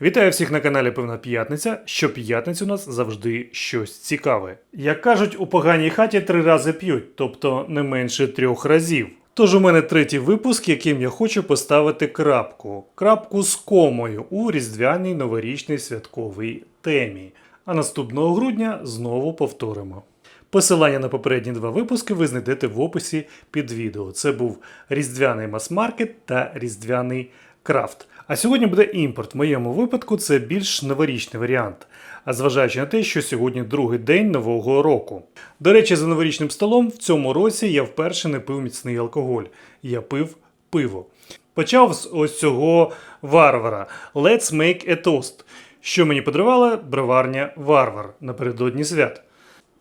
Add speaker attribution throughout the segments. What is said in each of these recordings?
Speaker 1: Вітаю всіх на каналі Певна П'ятниця. Щоп'ятниці у нас завжди щось цікаве. Як кажуть, у поганій хаті три рази п'ють, тобто не менше трьох разів. Тож у мене третій випуск, яким я хочу поставити крапку. Крапку з комою у різдвяній новорічній святковій темі. А наступного грудня знову повторимо. Посилання на попередні два випуски ви знайдете в описі під відео. Це був різдвяний мас-маркет та різдвяний крафт. А сьогодні буде імпорт. В моєму випадку це більш новорічний варіант. А зважаючи на те, що сьогодні другий день нового року. До речі, за новорічним столом в цьому році я вперше не пив міцний алкоголь. Я пив пиво. Почав з ось цього варвара Let's make a toast, що мені подарувала броварня Варвар напередодні свят.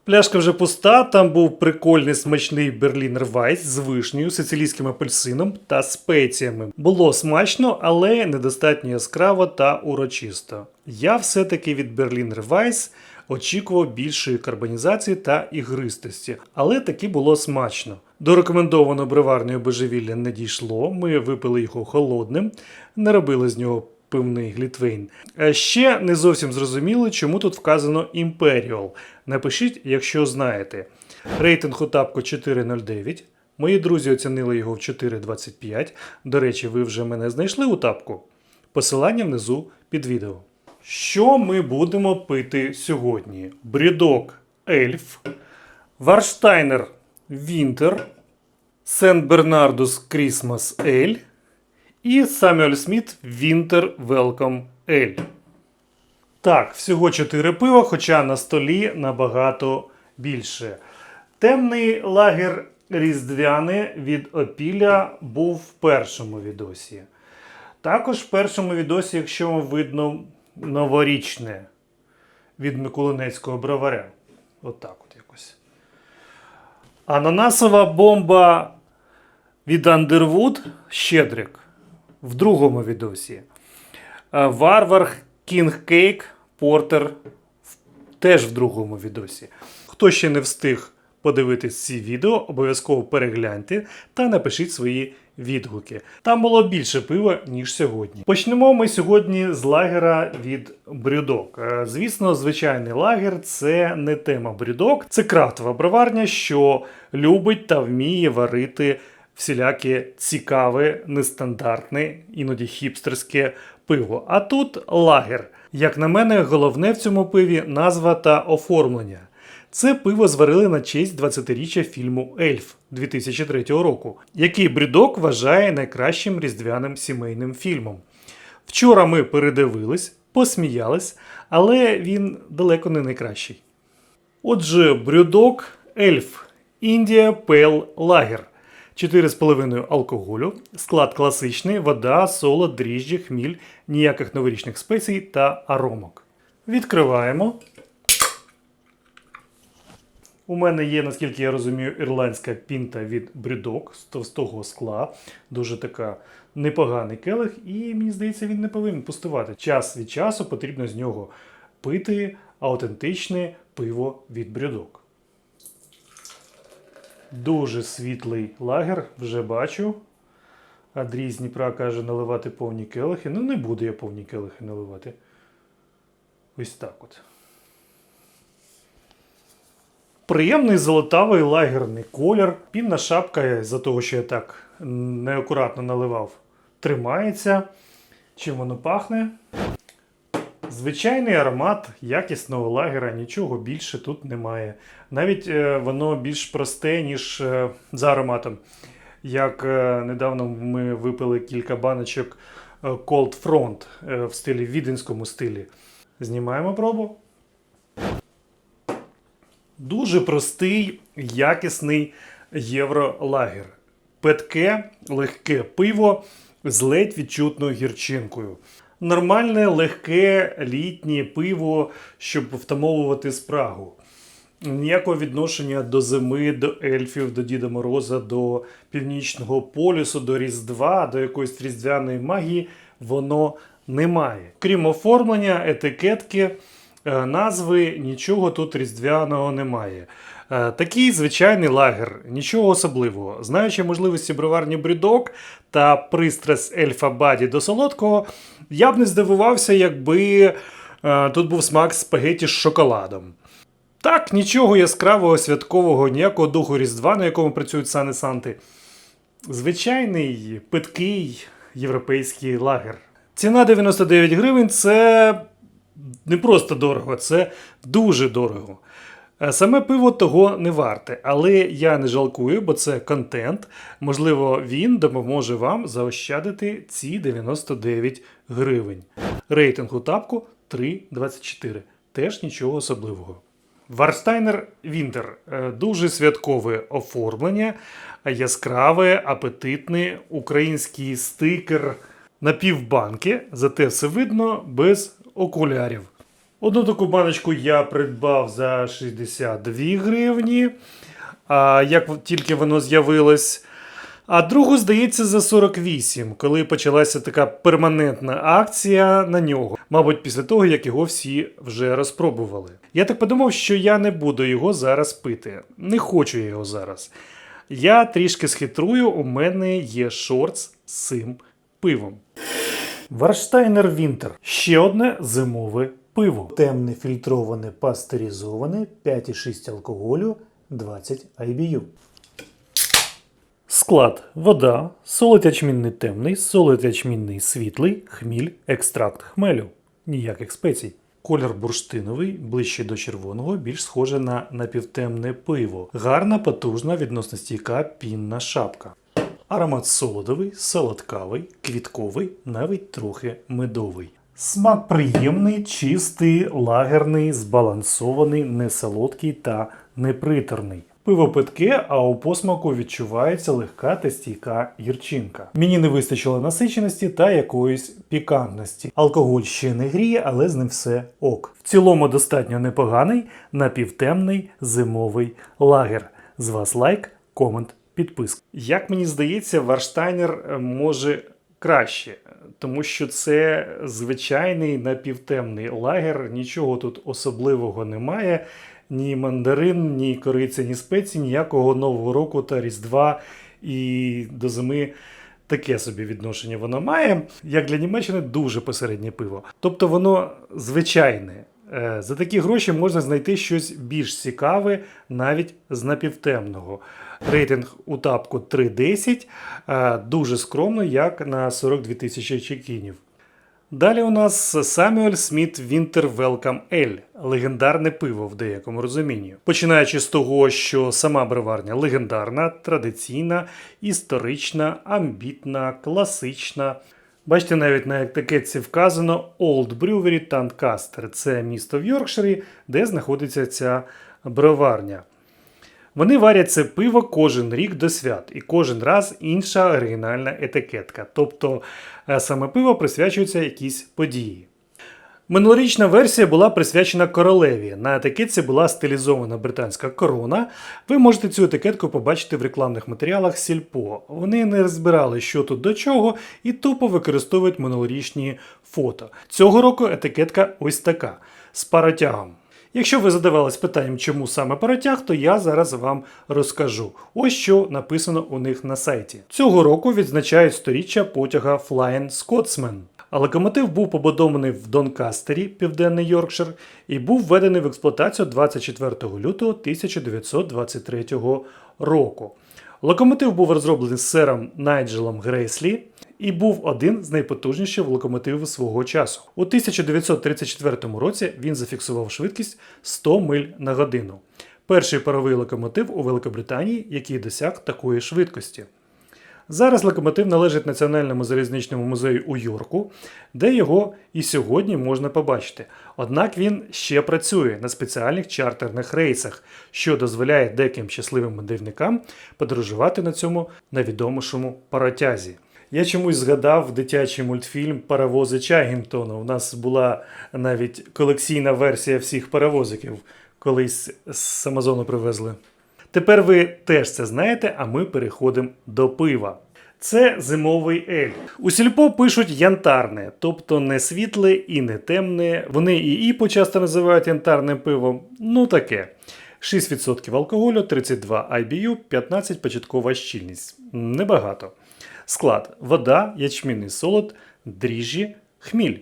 Speaker 1: Пляшка вже пуста, там був прикольний смачний берлінер Вайс з вишнею, сицилійським апельсином та спеціями. Було смачно, але недостатньо яскраво та урочисто. Я все-таки від берлінер Вайс очікував більшої карбонізації та ігристості, але таки було смачно. До рекомендованого бриварною божевілля не дійшло. Ми випили його холодним, не робили з нього пивний глітвейн. Ще не зовсім зрозуміло, чому тут вказано Imperial. Напишіть, якщо знаєте. Рейтинг у тапку 4.09. Мої друзі оцінили його в 4.25. До речі, ви вже мене знайшли у тапку. Посилання внизу під відео. Що ми будемо пити сьогодні? Брідок Ельф, Варштайнер Вінтер, Сент Бернардус Крісмас Ель і Самюель Сміт Winter Welcome Ale. Так, всього 4 пива, хоча на столі набагато більше. Темний лагер різдвяний від Опіля був в першому відосі. Також в першому відосі, якщо видно, новорічне від Миколинецького броваря. Отак от якось. Ананасова бомба від Underwood Щедрик в другому відосі. Е, Варвар Кінг Кейк Портер теж в другому відосі. Хто ще не встиг подивитись ці відео, обов'язково перегляньте та напишіть свої відгуки. Там було більше пива, ніж сьогодні. Почнемо ми сьогодні з лагера від брюдок. Е, Звісно, звичайний лагер це не тема брюдок, це крафтова броварня, що любить та вміє варити всіляке цікаве, нестандартне, іноді хіпстерське пиво. А тут лагер. Як на мене, головне в цьому пиві назва та оформлення. Це пиво зварили на честь 20-річчя фільму Ельф 2003 року, який Брідок вважає найкращим різдвяним сімейним фільмом. Вчора ми передивились, посміялись, але він далеко не найкращий. Отже, брюдок Ельф Індія Пейл Лагер. 4,5 алкоголю, склад класичний, вода, солод, дріжджі, хміль, ніяких новорічних спецій та аромок. Відкриваємо. У мене є, наскільки я розумію, ірландська пінта від брюдок з товстого скла. Дуже така непоганий келих, і мені здається, він не повинен пустувати. Час від часу потрібно з нього пити аутентичне пиво від брюдок. Дуже світлий лагер, вже бачу. Андрій з Дніпра каже наливати повні келихи. Ну, не буду я повні келихи наливати. Ось так от. Приємний золотавий лагерний колір. Пінна шапка, за того, що я так неакуратно наливав, тримається. Чим воно пахне? Звичайний аромат якісного лагера, нічого більше тут немає. Навіть е, воно більш просте, ніж е, за ароматом. Як е, недавно ми випили кілька баночок е, Cold Front е, в стилі в віденському стилі. Знімаємо пробу. Дуже простий, якісний євролагер. Питке, легке пиво з ледь відчутною гірчинкою. Нормальне, легке літнє пиво, щоб втамовувати спрагу. Ніякого відношення до зими, до ельфів, до Діда Мороза, до Північного полюсу, до Різдва, до якоїсь різдвяної магії воно немає. Крім оформлення, етикетки, Е, Назви нічого тут різдвяного немає. Е, Такий звичайний лагер, нічого особливого. Знаючи можливості броварні брідок та пристрасть ельфа Баді до солодкого, я б не здивувався, якби е, тут був смак спагеті з шоколадом. Так, нічого яскравого, святкового, ніякого духу Різдва, на якому працюють сани Санти. Звичайний питкий європейський лагер. Ціна 99 гривень це не просто дорого, це дуже дорого. Е, Саме пиво того не варте, але я не жалкую, бо це контент. Можливо, він допоможе вам заощадити ці 99 гривень. Рейтинг у тапку 3,24. Теж нічого особливого. Варстайнер Вінтер Е, дуже святкове оформлення, яскраве, апетитне, український стикер на півбанки, зате все видно без окулярів. Одну таку баночку я придбав за 62 гривні, а як тільки воно з'явилось. А другу, здається, за 48, коли почалася така перманентна акція на нього. Мабуть, після того, як його всі вже розпробували. Я так подумав, що я не буду його зараз пити. Не хочу я його зараз. Я трішки схитрую, у мене є шортс з цим пивом. Варштайнер Вінтер. Ще одне зимове пиво. Темне фільтроване пастеризоване, 5,6 алкоголю, 20 IBU. Склад: вода, солод ячмінний темний, солод ячмінний світлий, хміль, екстракт хмелю. Ніяких спецій. Колір бурштиновий, ближче до червоного, більш схоже на напівтемне пиво. Гарна, потужна, відносно стійка пінна шапка. Аромат солодовий, солодкавий, квітковий, навіть трохи медовий. Смак приємний, чистий, лагерний, збалансований, несолодкий та неприторний. Пиво питке, а у посмаку відчувається легка та стійка гірчинка. Мені не вистачило насиченості та якоїсь пікантності. Алкоголь ще не гріє, але з ним все ок. В цілому достатньо непоганий, напівтемний зимовий лагер. З вас лайк, комент, підписка. Як мені здається, Варштайнер е, може краще, тому що це звичайний напівтемний лагер, нічого тут особливого немає. Ні мандарин, ні кориця, ні спеції, ніякого Нового року та Різдва і до зими таке собі відношення воно має. Як для Німеччини, дуже посереднє пиво. Тобто воно звичайне. Е, За такі гроші можна знайти щось більш цікаве, навіть з напівтемного. Рейтинг у тапку 3.10, е, дуже скромно, як на 42 тисячі чекінів. Далі у нас Samuel Smith Winter Welcome Ale – легендарне пиво в деякому розумінні. Починаючи з того, що сама броварня легендарна, традиційна, історична, амбітна, класична. Бачите, навіть на етикетці вказано Old Brewery Tantcaster. Це місто в Йоркширі, де знаходиться ця броварня. Вони варять це пиво кожен рік до свят, і кожен раз інша оригінальна етикетка. Тобто е, саме пиво присвячується якійсь події. Минулорічна версія була присвячена королеві. На етикетці була стилізована британська корона. Ви можете цю етикетку побачити в рекламних матеріалах Сільпо. Вони не розбирали, що тут до чого, і тупо використовують минулорічні фото. Цього року етикетка ось така з паротягом. Якщо ви задавались питанням, чому саме паротяг, то я зараз вам розкажу. Ось що написано у них на сайті. Цього року відзначають сторіччя потяга Flying Scotsman. А локомотив був побудований в Донкастері, Південний Йоркшир, і був введений в експлуатацію 24 лютого 1923 року. Локомотив був розроблений сером Найджелом Грейслі і був один з найпотужніших локомотивів свого часу. У 1934 році він зафіксував швидкість 100 миль на годину. Перший паровий локомотив у Великобританії, який досяг такої швидкості. Зараз локомотив належить Національному залізничному музею у Йорку, де його і сьогодні можна побачити. Однак він ще працює на спеціальних чартерних рейсах, що дозволяє деяким щасливим мандрівникам подорожувати на цьому найвідомішому паротязі. Я чомусь згадав дитячий мультфільм Паровози Чагінтона. У нас була навіть колекційна версія всіх паровозиків, колись з Амазону привезли. Тепер ви теж це знаєте, а ми переходимо до пива. Це зимовий ель. У сільпо пишуть янтарне, тобто не світле і не темне. Вони і іпо часто називають янтарним пивом. Ну таке. 6% алкоголю, 32 IBU, 15 початкова щільність. Небагато. Склад: вода, ячмінний солод, дріжджі, хміль.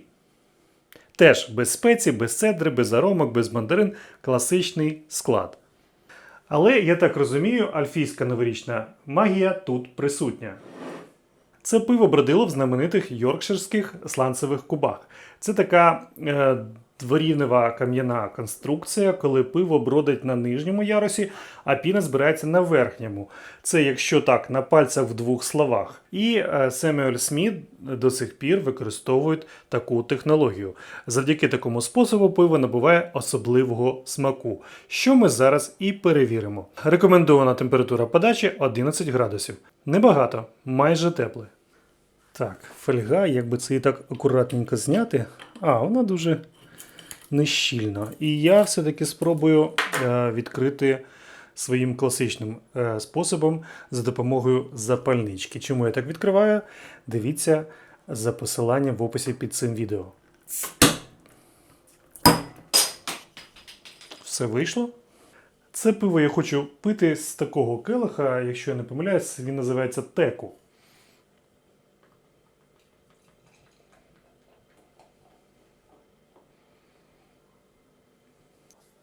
Speaker 1: Теж без спецій, без цедри, без аромок, без мандарин, класичний склад. Але я так розумію, альфійська новорічна магія тут присутня. Це пиво бродило в знаменитих йоркширських сланцевих кубах. Це така е, дворівнева кам'яна конструкція, коли пиво бродить на нижньому ярусі, а піна збирається на верхньому. Це якщо так, на пальцях в двох словах. І е, Семюель Сміт до сих пір використовують таку технологію. Завдяки такому способу пиво набуває особливого смаку, що ми зараз і перевіримо. Рекомендована температура подачі 11 градусів. Небагато, майже тепле. Так, фольга, як би це і так акуратненько зняти. А, вона дуже нещільна. І я все-таки спробую е, відкрити своїм класичним е, способом за допомогою запальнички. Чому я так відкриваю? Дивіться за посиланням в описі під цим відео. Все вийшло. Це пиво я хочу пити з такого келиха, якщо я не помиляюсь, він називається теку.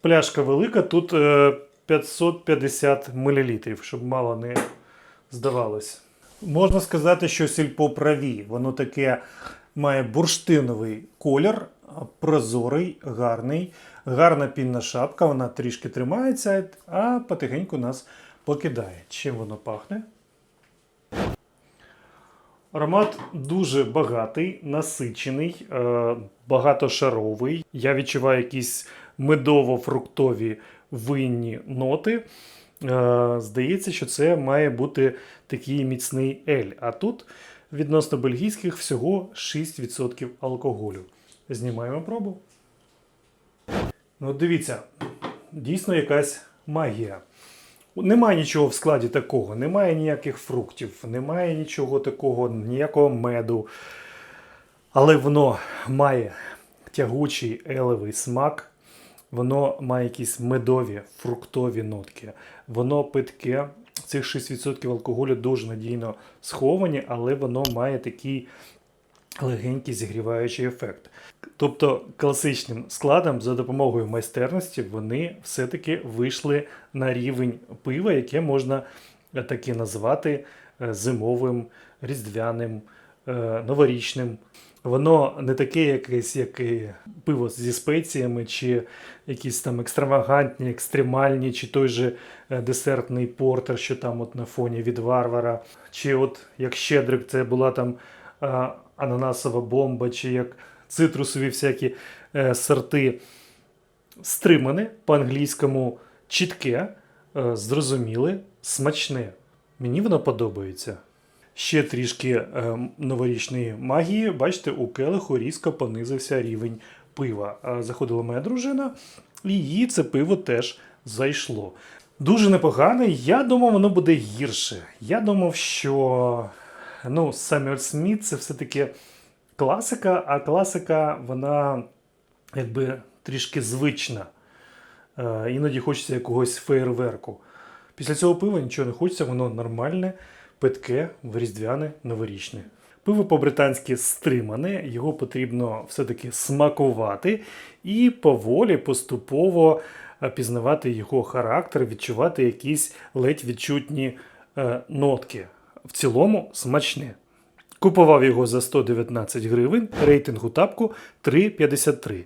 Speaker 1: Пляшка велика, тут е, 550 мл, щоб мало не здавалось. Можна сказати, що сільпо праві. Воно таке має бурштиновий колір, прозорий, гарний, гарна пінна шапка, вона трішки тримається, а потихеньку нас покидає. Чим воно пахне? Аромат дуже багатий, насичений, е, багатошаровий. Я відчуваю якісь медово-фруктові винні ноти. Е, Здається, що це має бути такий міцний ель. А тут відносно бельгійських всього 6% алкоголю. Знімаємо пробу. Ну, дивіться, дійсно якась магія. Немає нічого в складі такого, немає ніяких фруктів, немає нічого такого, ніякого меду. Але воно має тягучий елевий смак, воно має якісь медові, фруктові нотки. Воно питке. Цих 6% алкоголю дуже надійно сховані, але воно має такий легенький зігріваючий ефект. Тобто класичним складом за допомогою майстерності вони все-таки вийшли на рівень пива, яке можна таки назвати е, зимовим, різдвяним, е, новорічним. Воно не таке якесь, як і пиво зі спеціями, чи якісь там екстравагантні, екстремальні, чи той же е, десертний портер, що там от на фоні від варвара, чи от як щедрик, це була там е, ананасова бомба, чи як цитрусові всякі е, сорти. Стримане по-англійському чітке, зрозуміле, смачне. Мені воно подобається. Ще трішки е, новорічної магії. Бачите, у келиху різко понизився рівень пива. Е, Заходила моя дружина, і їй це пиво теж зайшло. Дуже непогане. Я думав, воно буде гірше. Я думав, що ну, Самюель Сміт це все-таки класика, а класика, вона якби трішки звична. Е, Іноді хочеться якогось фейерверку. Після цього пива нічого не хочеться, воно нормальне, питке, різдвяне, новорічне. Пиво по-британськи стримане, його потрібно все-таки смакувати і поволі, поступово е, пізнавати його характер, відчувати якісь ледь відчутні е, нотки. В цілому смачне. Купував його за 119 гривень, рейтингу тапку 3,53.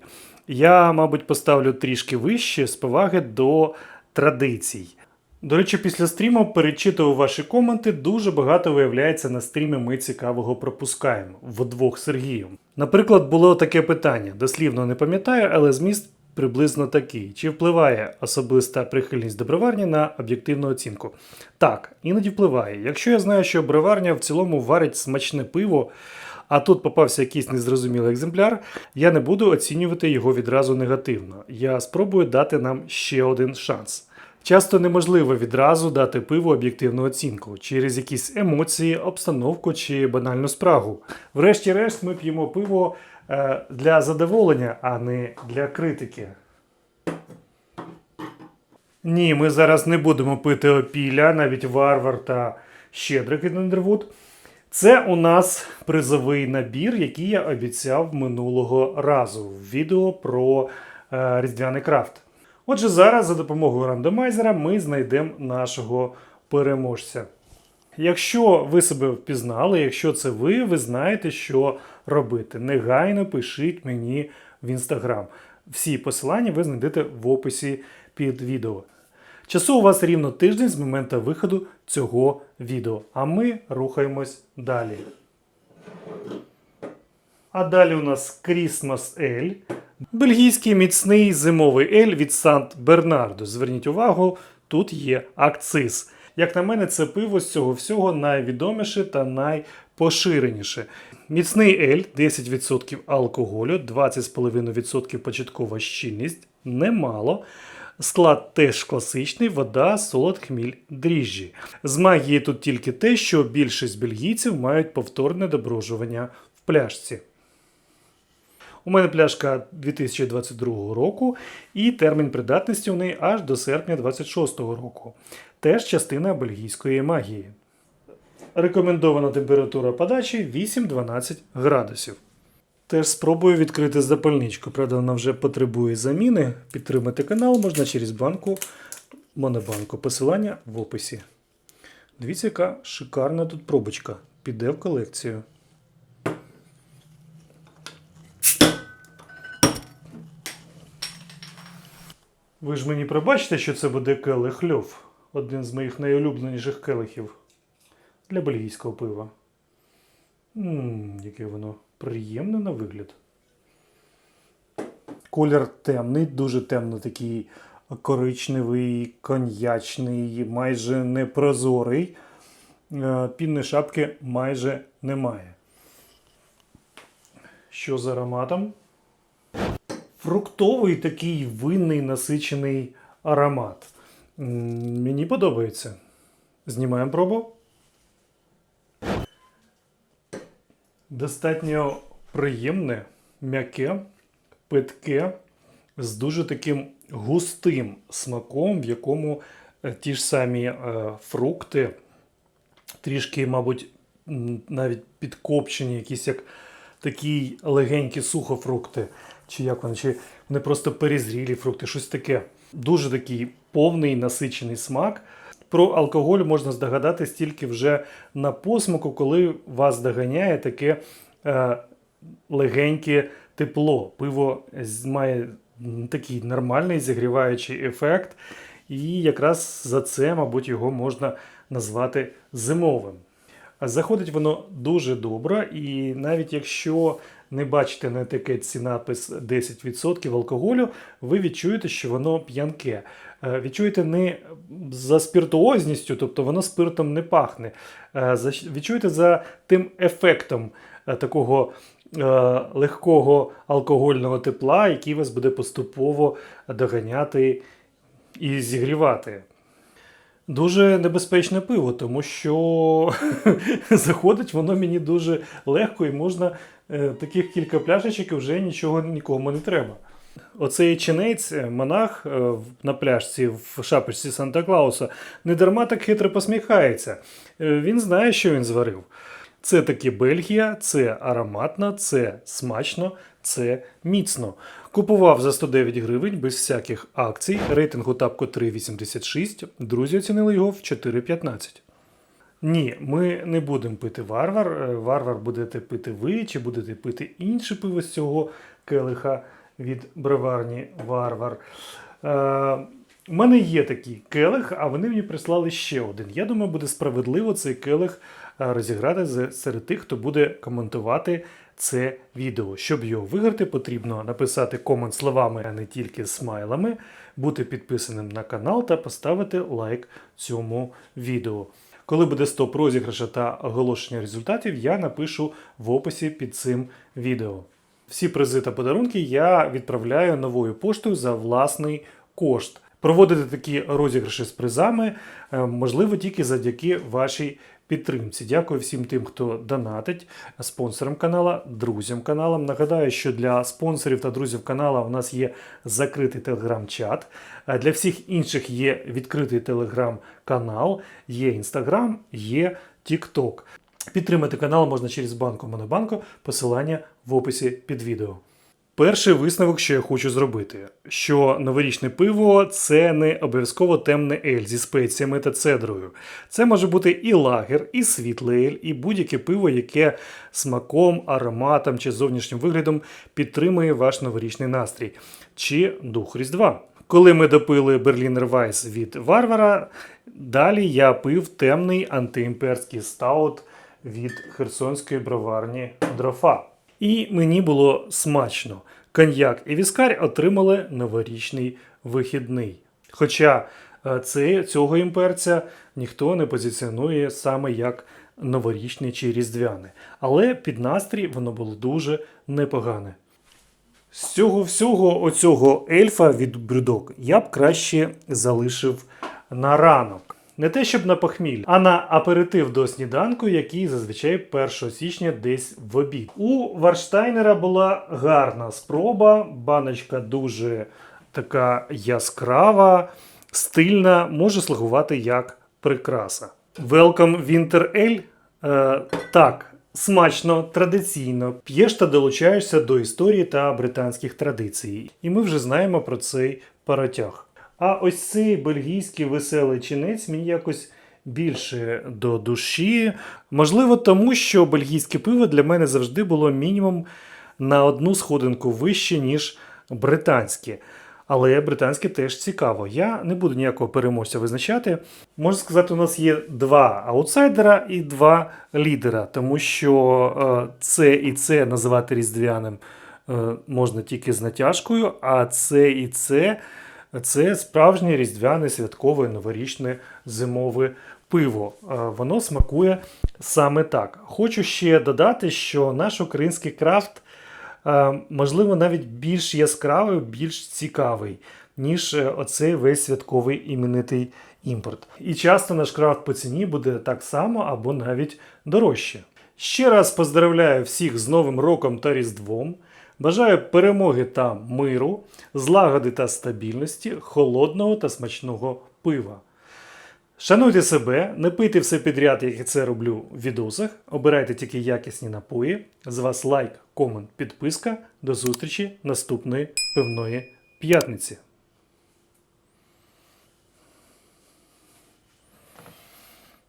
Speaker 1: Я, мабуть, поставлю трішки вище з поваги до традицій. До речі, після стріму перечитував ваші коменти. Дуже багато виявляється на стрімі. Ми цікавого пропускаємо вдвох Сергієм. Наприклад, було таке питання: дослівно не пам'ятаю, але зміст приблизно такий: чи впливає особиста прихильність до броварні на об'єктивну оцінку? Так, іноді впливає. Якщо я знаю, що броварня в цілому варить смачне пиво. А тут попався якийсь незрозумілий екземпляр, я не буду оцінювати його відразу негативно. Я спробую дати нам ще один шанс. Часто неможливо відразу дати пиву об'єктивну оцінку через якісь емоції, обстановку чи банальну спрагу. Врешті-решт, ми п'ємо пиво е, для задоволення, а не для критики. Ні, ми зараз не будемо пити опілля, навіть варвар та щедрик від Андервуд. Це у нас призовий набір, який я обіцяв минулого разу в відео про е, різдвяний крафт. Отже, зараз за допомогою рандомайзера ми знайдемо нашого переможця. Якщо ви себе впізнали, якщо це ви, ви знаєте, що робити. Негайно пишіть мені в інстаграм. Всі посилання ви знайдете в описі під відео. Часу у вас рівно тиждень з моменту виходу цього відео, а ми рухаємось далі. А далі у нас Christmas Ель. Бельгійський міцний зимовий ель від Сант Бернардо. Зверніть увагу, тут є акциз. Як на мене, це пиво з цього всього найвідоміше та найпоширеніше. Міцний ель 10% алкоголю, 20,5% початкова щільність, немало. Склад теж класичний, вода, солод, хміль, дріжджі. З магії тут тільки те, що більшість бельгійців мають повторне доброжування в пляшці. У мене пляшка 2022 року, і термін придатності у неї аж до серпня 2026 року. Теж частина бельгійської магії. Рекомендована температура подачі 8-12 градусів. Теж спробую відкрити запальничку. Правда, вона вже потребує заміни. Підтримати канал можна через банку Монобанку. Посилання в описі. Дивіться, яка шикарна тут пробочка. Піде в колекцію. Ви ж мені пробачите, що це буде келих льов. Один з моїх найулюбленіших келихів для бельгійського пива. Ммм, яке воно приємне на вигляд. Колір темний, дуже темно такий коричневий, коньячний, майже непрозорий. Е, Пінної шапки майже немає. Що з ароматом? Фруктовий такий винний насичений аромат. Мені подобається. Знімаємо пробу. Достатньо приємне, м'яке, питке, з дуже таким густим смаком, в якому е, ті ж самі е, фрукти, трішки, мабуть, навіть підкопчені, якісь як такі легенькі сухофрукти, чи як вони, чи вони просто перезрілі фрукти, щось таке. Дуже такий повний насичений смак. Про алкоголь можна здогадатись тільки вже на посмаку, коли вас доганяє таке е, легеньке тепло. Пиво має такий нормальний зігріваючий ефект, і якраз за це, мабуть, його можна назвати зимовим. Заходить воно дуже добре, і навіть якщо не бачите на етикетці напис 10% алкоголю, ви відчуєте, що воно п'янке. Е, Відчуєте не за спіртуозністю, тобто воно спиртом не пахне. Е, Відчуєте за тим ефектом е, такого легкого алкогольного тепла, який вас буде поступово доганяти і зігрівати. Дуже небезпечне пиво, тому що заходить воно мені дуже легко і можна е, таких кілька пляшечок і вже нічого нікому не треба. Оцей чинець, е, монах е, на пляшці в шапочці Санта Клауса не дарма так хитро посміхається. Він знає, що він зварив. Це таки Бельгія, це ароматно, це смачно, це міцно. Купував за 109 гривень без всяких акцій. Рейтингу тапко 3,86. Друзі оцінили його в 4,15. Ні, ми не будемо пити варвар. Е, Варвар будете пити ви, чи будете пити інше пиво з цього келиха від бреварні Варвар. Е, у мене є такий келих, а вони мені прислали ще один. Я думаю, буде справедливо цей келих е, розіграти серед тих, хто буде коментувати це відео. Щоб його виграти, потрібно написати комент словами, а не тільки смайлами, бути підписаним на канал та поставити лайк цьому відео. Коли буде стоп розіграша та оголошення результатів, я напишу в описі під цим відео. Всі призи та подарунки я відправляю новою поштою за власний кошт. Проводити такі розіграші з призами е, можливо тільки завдяки вашій підтримці. Дякую всім тим, хто донатить спонсорам канала, друзям каналам. Нагадаю, що для спонсорів та друзів канала у нас є закритий телеграм-чат. А Для всіх інших є відкритий телеграм-канал, є інстаграм, є Тікток. Підтримати канал можна через банку Монобанку, посилання в описі під відео. Перший висновок, що я хочу зробити, що новорічне пиво це не обов'язково темне ель зі спеціями та цедрою. Це може бути і лагер, і світле ель, і будь-яке пиво, яке смаком, ароматом чи зовнішнім виглядом підтримує ваш новорічний настрій чи дух Різдва. Коли ми допили Берлінер Вайс від Варвара, далі я пив темний антиімперський стаут від херсонської броварні Дрофа. І мені було смачно. Коньяк і віскар отримали новорічний вихідний. Хоча е, це, цього імперця ніхто не позиціонує саме як новорічний чи різдвяний. Але під настрій воно було дуже непогане. З цього всього оцього ельфа від брюдок я б краще залишив на ранок. Не те, щоб на похміль, а на аперитив до сніданку, який зазвичай 1 січня десь в обід. У Варштайнера була гарна спроба, баночка дуже така яскрава, стильна, може слугувати як прикраса. Welcome Winter Ale? Е, так, смачно, традиційно. П'єш та долучаєшся до історії та британських традицій. І ми вже знаємо про цей паротяг. А ось цей бельгійський веселий чинець мені якось більше до душі. Можливо, тому що бельгійське пиво для мене завжди було мінімум на одну сходинку вище, ніж британське. Але британське теж цікаво. Я не буду ніякого переможця визначати. Можна сказати, у нас є два аутсайдера і два лідера, тому що е, це і це називати різдвяним е, можна тільки з натяжкою, а це і це це справжнє різдвяне святкове новорічне зимове пиво. Е, Воно смакує саме так. Хочу ще додати, що наш український крафт, е, можливо, навіть більш яскравий, більш цікавий, ніж е, оцей весь святковий іменитий імпорт. І часто наш крафт по ціні буде так само або навіть дорожче. Ще раз поздравляю всіх з Новим роком та Різдвом. Бажаю перемоги та миру, злагоди та стабільності, холодного та смачного пива. Шануйте себе, не пийте все підряд, як я це роблю в відосах. Обирайте тільки якісні напої. З вас лайк, комент, підписка. До зустрічі наступної пивної п'ятниці.